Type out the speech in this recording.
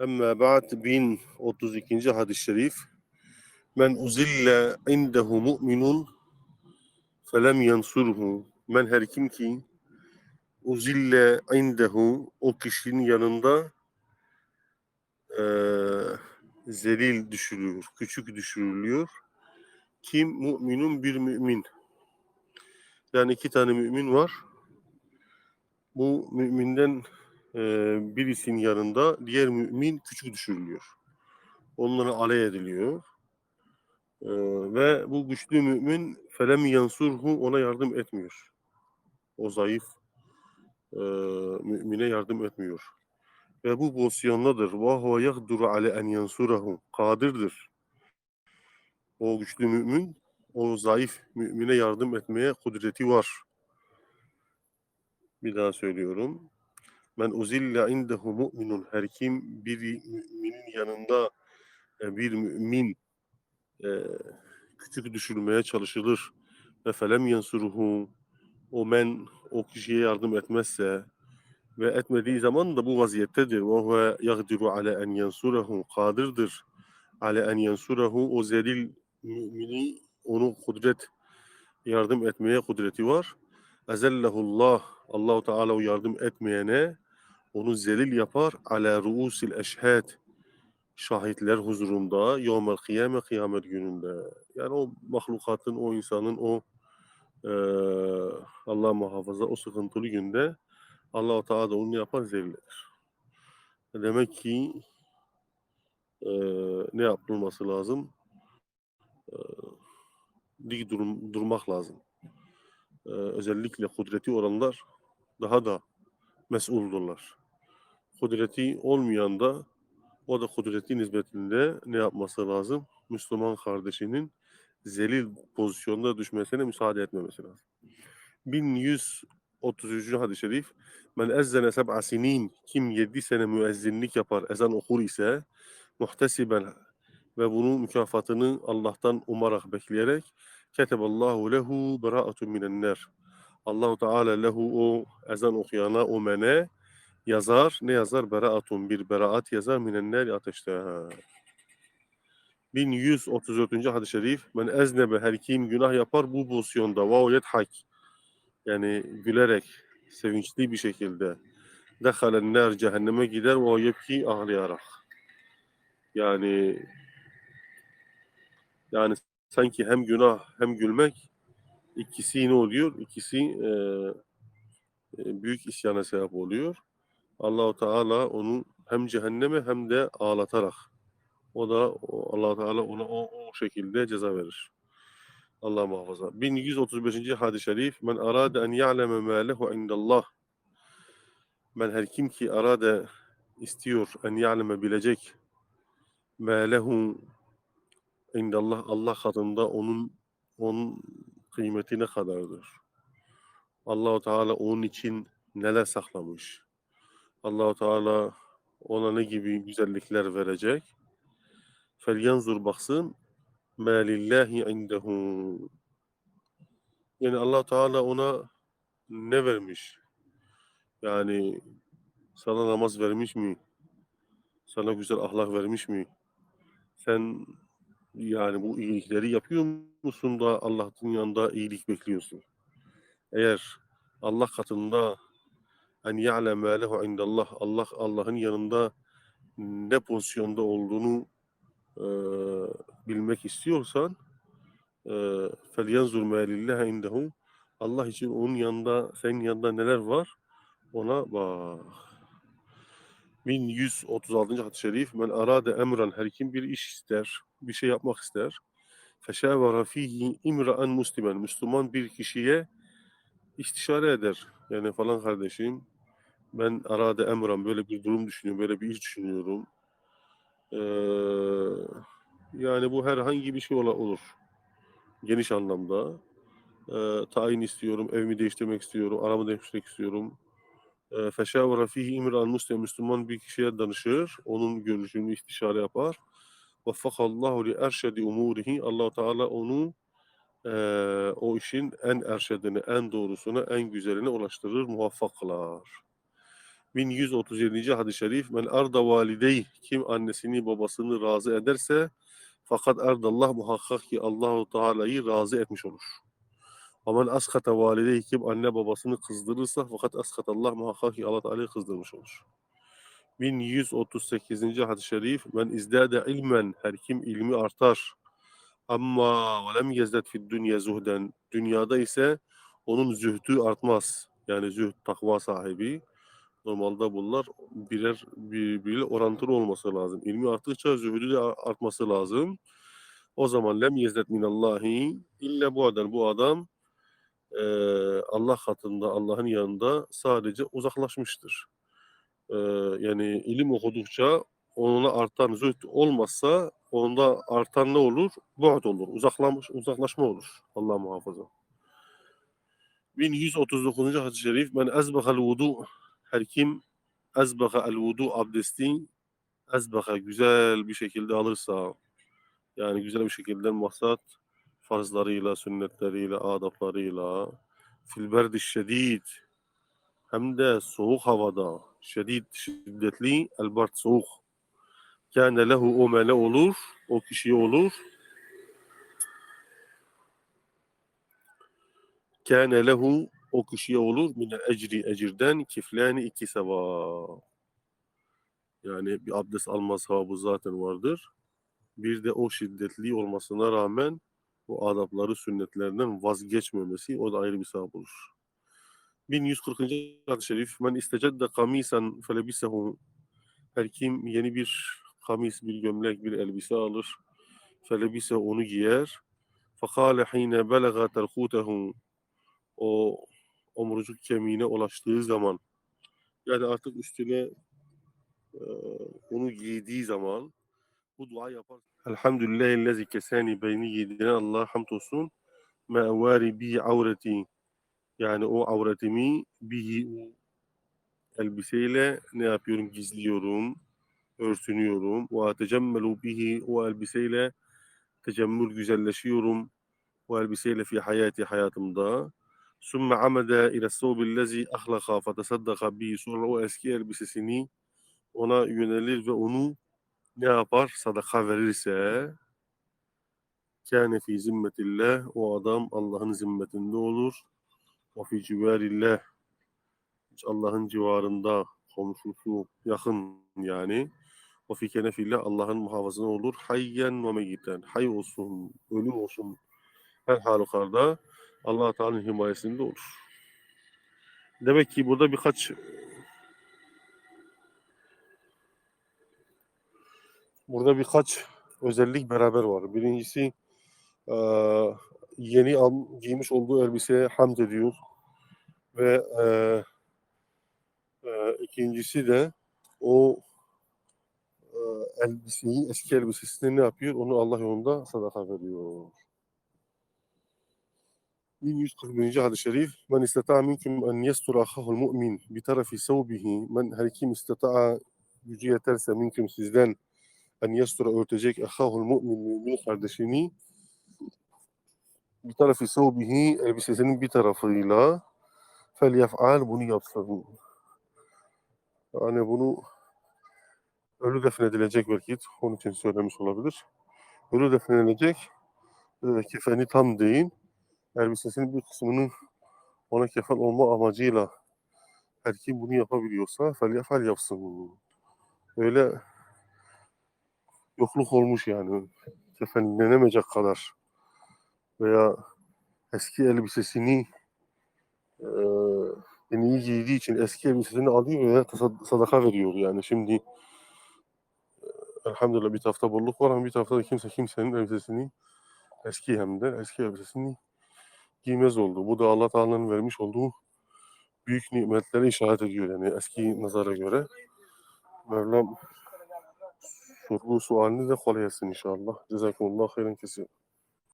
Emme ba'd 1032. hadis-i şerif. Men uzille indehu mu'minun felem yansurhu. Men her kim ki uzille indehu o kişinin yanında eee zelil düşürülüyor, küçük düşürülüyor. Kim? Müminun bir mümin. Yani iki tane mümin var. Bu müminden e, birisinin yanında diğer mümin küçük düşürülüyor. Onlara alay ediliyor. E, ve bu güçlü mümin felem yansurhu ona yardım etmiyor. O zayıf e, mümine yardım etmiyor. Ve bu pozisyondadır. Huve yagduru ale en yansurahu. Kadirdir. O güçlü mümin o zayıf mümine yardım etmeye kudreti var. Bir daha söylüyorum. Men uzilla indehu mu'minun. Her kim bir müminin yanında e, bir mümin e, küçük düşürmeye çalışılır ve felem yansuruhu o men o kişiye yardım etmezse ve etmediği zaman da bu vaziyettedir. Ve huve yagdiru ale en yansurehu kadirdir. Ale en yansurehu o zelil mümini onu kudret yardım etmeye kudreti var. Ezellehullah Allahu Teala o yardım etmeyene onu zelil yapar ala ruusil eşhed şahitler huzurunda yevmel kıyame kıyamet gününde. Yani o mahlukatın, o insanın o eee Allah muhafaza o sıkıntılı günde Allah-u Teala onu yapar zelil eder. Demek ki eee, ne yapılması lazım? Eee, dik durum, durmak lazım. Eee, özellikle kudreti olanlar daha da mesuldurlar. Kudreti olmayan da o da kudreti nispetinde ne yapması lazım? Müslüman kardeşinin zelil pozisyonda düşmesine müsaade etmemesi lazım. 1133. hadis-i şerif Men ezzene seb'a sinin kim 7 sene müezzinlik yapar, ezan okur ise muhtesiben ve bunun mükafatını Allah'tan umarak bekleyerek keteballahu lehu beraatun minen ner. Allahu Teala lehu o ezan okuyana o mene yazar. Ne yazar? Beraatun bir beraat yazar minen ner ateşte. 1134. hadis-i şerif Men eznebe her kim günah yapar bu pozisyonda ve yethak yani gülerek sevinçli bir şekilde dehalen ner cehenneme gider ve yepki ağlayarak. Yani yani sanki hem günah hem gülmek ikisi ne oluyor? İkisi e, büyük isyana sebep oluyor. Allahu Teala onu hem cehenneme hem de ağlatarak o da Allah Teala ona o, o şekilde ceza verir. Allah muhafaza. 1135. hadis-i şerif Men arade en ya'leme ma lehu indallah Men her kim ki arade istiyor en ya'leme bilecek ma lehu indallah Allah katında onun onun kıymeti ne kadardır? Allahu Teala onun için neler saklamış? Allahu Teala ona ne gibi güzellikler verecek? Felyanzur baksın ma lillahi indehu. Yani Allah Teala ona ne vermiş? Yani sana namaz vermiş mi? Sana güzel ahlak vermiş mi? Sen yani bu iyilikleri yapıyor musun da Allah'ın yanında iyilik bekliyorsun? Eğer Allah katında en ya'lem ma lehu indallah Allah Allah'ın yanında ne pozisyonda olduğunu e, bilmek istiyorsan felyanzur ma lillahi indehu Allah için onun yanında senin yanında neler var ona bak. 1136. hadis-i şerif men arade emran her kim bir iş ister bir şey yapmak ister feşavara fihi imra'an muslimen Müslüman bir kişiye istişare eder. Yani falan kardeşim ben arade emran böyle bir durum düşünüyorum, böyle bir iş düşünüyorum. Ee, yani bu herhangi bir şey ola- olur. Geniş anlamda. Ee, tayin istiyorum, evimi değiştirmek istiyorum, aramı değiştirmek istiyorum. Ee, Feşavara fihi imran muslim Müslüman bir kişiye danışır, onun görüşünü istişare yapar. Vaffakallahu li erşedi umurihi. Allah Teala onu eee, o işin en erşedine, en doğrusuna, en güzeline ulaştırır, muvaffak kılar. 1137. hadis-i şerif men arda validey kim annesini babasını razı ederse fakat erdallah muhakkak ki Allahu Teala'yı razı etmiş olur. Aman askata validey kim anne babasını kızdırırsa fakat askat Allah muhakkak ki Allah Teala'yı kızdırmış olur. 1138. hadis-i şerif men izdade ilmen her kim ilmi artar ama ve lem yezdet fid dünya zuhden dünyada ise onun zühdü artmaz. Yani zühd takva sahibi. Normalde bunlar birer birbiriyle orantılı olması lazım. İlmi arttıkça zühdü de artması lazım. O zaman lem yezdet minallahi illa bu adam bu adam eee, Allah katında Allah'ın yanında sadece uzaklaşmıştır. Eee, yani ilim okudukça onuna artan zühd olmazsa onda artan ne olur? Bu'd olur. Uzaklamış, uzaklaşma olur. Allah muhafaza. 1139. hadis-i şerif men ezbahal vudu her kim ezbaha el vudu abdesti ezbaha güzel bir şekilde alırsa yani güzel bir şekilde maksat farzlarıyla, sünnetleriyle, adaplarıyla filberdi şedid hem de soğuk havada şedid şiddetli elbart soğuk. Kâne lehu o mele olur o kişiye olur. Kâne lehu o kişiye olur mine ecri ecirden kiflani iki sevap. Yani bir abdest alma sevabı zaten vardır. Bir de o şiddetli olmasına rağmen o adapları sünnetlerinden vazgeçmemesi o da ayrı bir sevap olur. 1140. hadis-i şerif men istecedde kamisan felebisehu her kim yeni bir kamis, bir gömlek, bir elbise alır felebise onu giyer fakale hine belaga terkutehu o omurcuk kemiğine ulaştığı zaman yani artık üstüne e, onu giydiği zaman bu dua yapar. Elhamdülillahillezî kesani beyni giydiren Allah hamd olsun. Me'vari bi avreti yani o avretimi bihi elbiseyle ne yapıyorum gizliyorum, örtünüyorum. Ve tecemmelu bihi o elbiseyle tecemmül güzelleşiyorum. O elbiseyle fi hayati hayatımda. ثم عمد إلى الثوب الذي أخلق فتصدق به sonra o eski elbisesini ona yönelir ve onu ne yapar? Sadaka verirse kâne fi zimmetillah o adam Allah'ın zimmetinde olur. Ve fi civarillah Allah'ın civarında komşusu yakın yani. Ve fi kenefillah Allah'ın muhafazasında olur. Hayyen ve meyyiten. Hay olsun, ölü olsun. Her halükarda Allah Teala'nın himayesinde olur. Demek ki burada birkaç burada birkaç özellik beraber var. Birincisi eee, yeni giymiş olduğu elbiseye hamd ediyor ve eee, eee, ikincisi de o eee, elbiseyi eski elbisesini ne yapıyor? Onu Allah yolunda sadaka veriyor. 1141. hadis-i şerif Men istata'a minkum en yestura ahahul mu'min bi tarafi sevbihi Men her kim istata'a gücü yeterse minkum sizden en yestura örtecek ahahul mu'min mümin kardeşini bir tarafı sevbihi elbisesinin bir tarafıyla fel yef'al bunu yapsın. Yani bunu ölü defnedilecek belki onun için söylemiş olabilir. Ölü defnedilecek e, kefeni tam değil elbisesinin bir kısmının ona kefen olma amacıyla her kim bunu yapabiliyorsa fel yefal yapsın. Öyle yokluk olmuş yani. Kefenlenemeyecek kadar veya eski elbisesini eee yeni giydiği için eski elbisesini alıyor tasad- sadaka veriyor yani. Şimdi eee, elhamdülillah bir tarafta bolluk var ama bir tarafta da kimse kimsenin elbisesini eski hem de eski elbisesini giymez oldu. Bu da Allah Teala'nın vermiş olduğu büyük nimetlere işaret ediyor yani eski nazara göre. Mevlam sorgu sualini de kolay etsin inşallah. Cezakumullah hayran kesin.